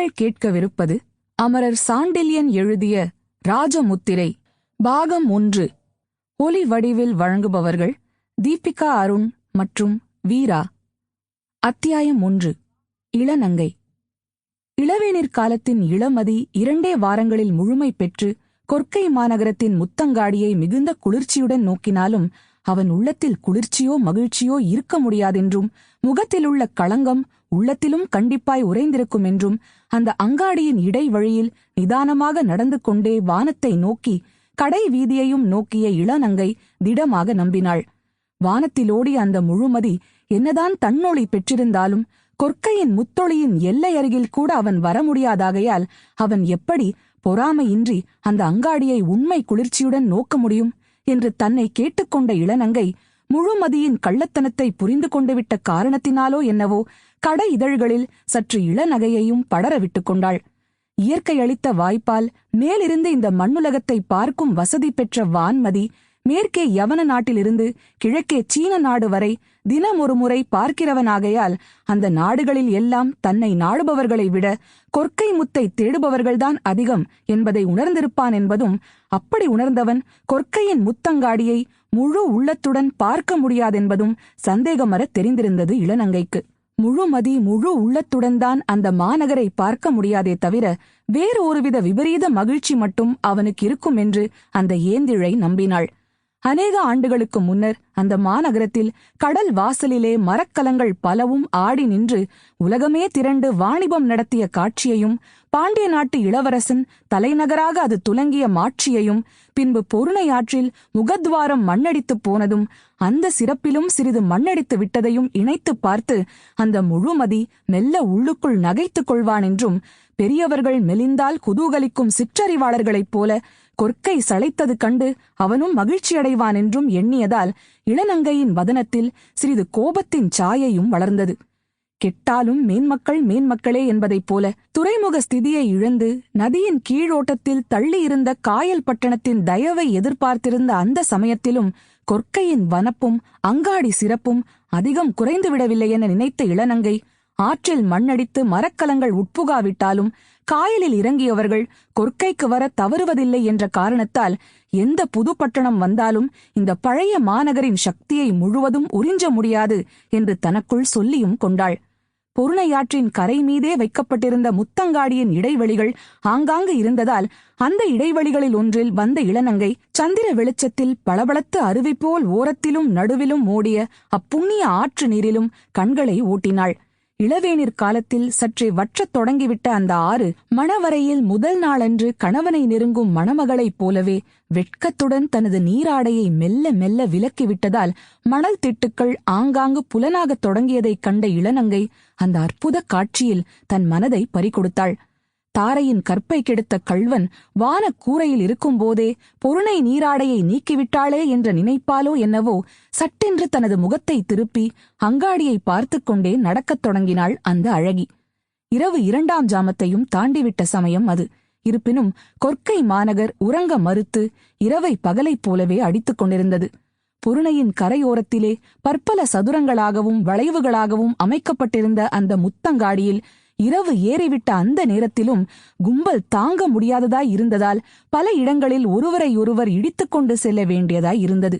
நீங்கள் கேட்கவிருப்பது அமரர் சாண்டில்யன் எழுதிய ராஜமுத்திரை பாகம் ஒன்று. ஒலி வடிவில் வழங்குபவர்கள் தீபிகா அருண் மற்றும் வீரா. அத்தியாயம் ஒன்று. இளநங்கை. இளவேனிற் காலத்தின் இளமதி இரண்டே வாரங்களில் முழுமை பெற்று கொற்கை மாநகரத்தின் முத்தங்காடியை மிகுந்த குளிர்ச்சியுடன் நோக்கினாலும் அவன் உள்ளத்தில் குளிர்ச்சியோ மகிழ்ச்சியோ இருக்க முடியாதென்றும் முகத்திலுள்ள களங்கம் உள்ளத்திலும் கண்டிப்பாய் உறைந்திருக்கும் என்றும் அந்த அங்காடியின் இடைவழியில் நிதானமாக நடந்து கொண்டே வானத்தை நோக்கி கடை வீதியையும் நோக்கிய இளநங்கை திடமாக நம்பினாள். வானத்திலோடி அந்த முழுமதி என்னதான் தன்னொளி பெற்றிருந்தாலும் கொற்கையின் முத்தொளியின் எல்லை அருகில் கூட அவன் வர முடியாதாகையால் அவன் எப்படி பொறாமையின்றி அந்த அங்காடியை உண்மை குளிர்ச்சியுடன் நோக்க முடியும்? என்று தன்னை கேட்டுக்கொண்ட இளநங்கை முழுமதியின் கள்ளத்தனத்தை புரிந்து கொண்டுவிட்ட காரணத்தினாலோ என்னவோ கடை இதழ்களில் சற்று இளநகையையும் படர விட்டுக் கொண்டாள். இயற்கை அளித்த வாய்ப்பால் மேலிருந்து இந்த மண்ணுலகத்தை பார்க்கும் வசதி பெற்ற வான்மதி மேற்கே யவன நாட்டிலிருந்து கிழக்கே சீன நாடு வரை தினம் ஒரு முறை பார்க்கிறவனாகையால் அந்த நாடுகளில் எல்லாம் தன்னை நாடுபவர்களை விட கொற்கை முத்தை தேடுபவர்கள்தான் அதிகம் என்பதை உணர்ந்திருப்பான் என்பதும் அப்படி உணர்ந்தவன் கொற்கையின் முத்தங்காடியை முழு உள்ளத்துடன் பார்க்க முடியாதென்பதும் சந்தேகமர தெரிந்திருந்தது இளநங்கைக்கு. முழுமதி முழு உள்ளத்துடன் தான் அந்த மாநகரை பார்க்க முடியாதே தவிர வேறு ஒருவித விபரீத மகிழ்ச்சி மட்டும் அவனுக்கு இருக்கும் என்று அந்த ஏந்திழை நம்பினாள். அநேக ஆண்டுகளுக்கு முன்னர் அந்த மாநகரத்தில் கடல் வாசலிலே மரக்கலங்கள் பலவும் ஆடி நின்று உலகமே திரண்டு வாணிபம் நடத்திய காட்சியையும் பாண்டிய நாட்டு இளவரசன் தலைநகராக அது துலங்கிய மாட்சியையும் பின்பு பொருணையாற்றில் முகத்வாரம் மண்ணடித்துப் போனதும் அந்த சிறப்பிலும் சிறிது மண்ணடித்து விட்டதையும் இணைத்துப் பார்த்து அந்த முழுமதி மெல்ல உள்ளுக்குள் நகைத்துக் கொள்வான் என்றும் பெரியவர்கள் மெலிந்தால் குதூகலிக்கும் சிற்றறிவாளர்களைப் போல கொற்கை சளைத்தது கண்டு அவனும் மகிழ்ச்சியடைவான் என்றும் எண்ணியதால் இளநங்கையின் வதனத்தில் சிறிது கோபத்தின் சாயையும் வளர்ந்தது. கெட்டாலும் மேன்மக்கள் மேன்மக்களே என்பதைப் போல துறைமுக ஸ்திதியை இழந்து நதியின் கீழோட்டத்தில் தள்ளியிருந்த காயல் பட்டணத்தின் தயவை எதிர்பார்த்திருந்த அந்த சமயத்திலும் கொற்கையின் வனப்பும் அங்காடி சிறப்பும் அதிகம் குறைந்துவிடவில்லை என நினைத்த இளநங்கை ஆற்றில் மண்ணடித்து மரக்கலங்கள் உட்புகாவிட்டாலும் காயலில் இறங்கியவர்கள் கொற்கைக்கு வர தவறுவதில்லை என்ற காரணத்தால் எந்த புது பட்டணம் வந்தாலும் இந்த பழைய மாநகரின் சக்தியை முழுவதும் உறிஞ்ச முடியாது என்று தனக்குள் சொல்லியும் கொண்டாள். பொருணையாற்றின் கரை மீதே வைக்கப்பட்டிருந்த முத்தங்காடியின் இடைவெளிகள் ஆங்காங்கு இருந்ததால் அந்த இடைவெளிகளில் ஒன்றில் வந்த இளநங்கை சந்திர வெளிச்சத்தில் பளபளத்து அருவி போல் ஓரத்திலும் நடுவிலும் ஓடிய அப்புண்ணிய ஆற்று நீரிலும் கண்களை ஓட்டினாள். இளவேனிற் காலத்தில் சற்றே வற்றத் தொடங்கிவிட்ட அந்த ஆறு மணவரையில் முதல் நாளன்று கணவனை நெருங்கும் மணமகளைப் போலவே வெட்கத்துடன் தனது நீராடையை மெல்ல மெல்ல விலக்கிவிட்டதால் மணல் திட்டுக்கள் ஆங்காங்கு புலனாகத் தொடங்கியதைக் கண்ட இளநங்கை அந்த அற்புத காட்சியில் தன் மனதை பறிகொடுத்தாள். தாரையின் கற்பை கெடுத்த கள்வன் வானக் கூரையில் இருக்கும்போதே பொருணை நீராடையை நீக்கிவிட்டாளே என்ற நினைப்பாலோ என்னவோ சட்டென்று தனது முகத்தை திருப்பி அங்காடியை பார்த்துக் கொண்டே நடக்கத் தொடங்கினாள் அந்த அழகி. இரவு இரண்டாம் ஜாமத்தையும் தாண்டிவிட்ட சமயம் அது. இருப்பினும் கொற்கை மாநகர் உறங்க மறுத்து இரவை பகலைப் போலவே அடித்துக் கொண்டிருந்தது. பொருணையின் கரையோரத்திலே பற்பல சதுரங்களாகவும் வளைவுகளாகவும் அமைக்கப்பட்டிருந்த அந்த முத்தங்காடியில் இரவு ஏறிவிட்ட அந்த நேரத்திலும் கும்பல் தாங்க முடியாததாய் இருந்ததால் பல இடங்களில் ஒருவரை ஒருவர் இடித்துக்கொண்டு செல்ல வேண்டியதாய் இருந்தது.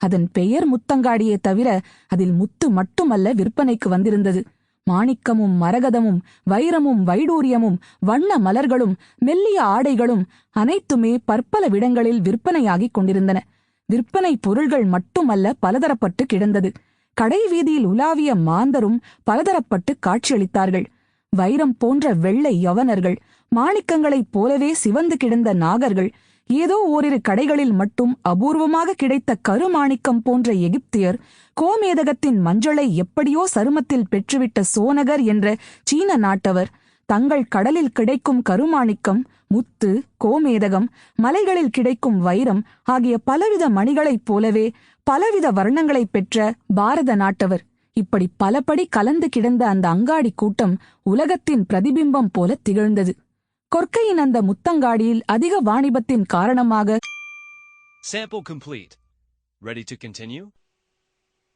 அதன் பெயர் முத்தங்காடியே தவிர அதில் முத்து மட்டுமல்ல விற்பனைக்கு வந்திருந்தது. மாணிக்கமும் மரகதமும் வைரமும் வைடூரியமும் வண்ண மலர்களும் மெல்லிய ஆடைகளும் அனைத்துமே பற்பல விடங்களில் விற்பனையாகிக் கொண்டிருந்தன. விற்பனை பொருள்கள் மட்டுமல்ல பலதரப்பட்டு கிடந்தது. கடை வீதியில் உலாவிய மாந்தரும் பலதரப்பட்டு காட்சியளித்தார்கள். வைரம் போன்ற வெள்ளை யவனர்கள் மாணிக்கங்களைப் போலவே சிவந்து கிடந்த நாகர்கள் ஏதோ ஓரிரு கடைகளில் மட்டும் அபூர்வமாக கிடைத்த கருமாணிக்கம் போன்ற எகிப்தியர் கோமேதகத்தின் மஞ்சளை எப்படியோ சருமத்தில் பெற்றுவிட்ட சோனகர் என்ற சீன நாட்டவர் தங்கள் கடலில் கிடைக்கும் கருமாணிக்கம் முத்து கோமேதகம் மலைகளில் கிடைக்கும் வைரம் ஆகிய பலவித மணிகளைப் போலவே பலவித வர்ணங்களைப் பெற்ற பாரத நாட்டவர். இப்படி பலபடி கலந்து கிடந்த அந்த அங்காடி கூட்டம் உலகத்தின் பிரதிபிம்பம் போல திகழ்ந்தது கொற்கையின் அந்த முத்தங்காடியில் அதிக வாணிபத்தின் காரணமாக Sample complete. Ready to continue?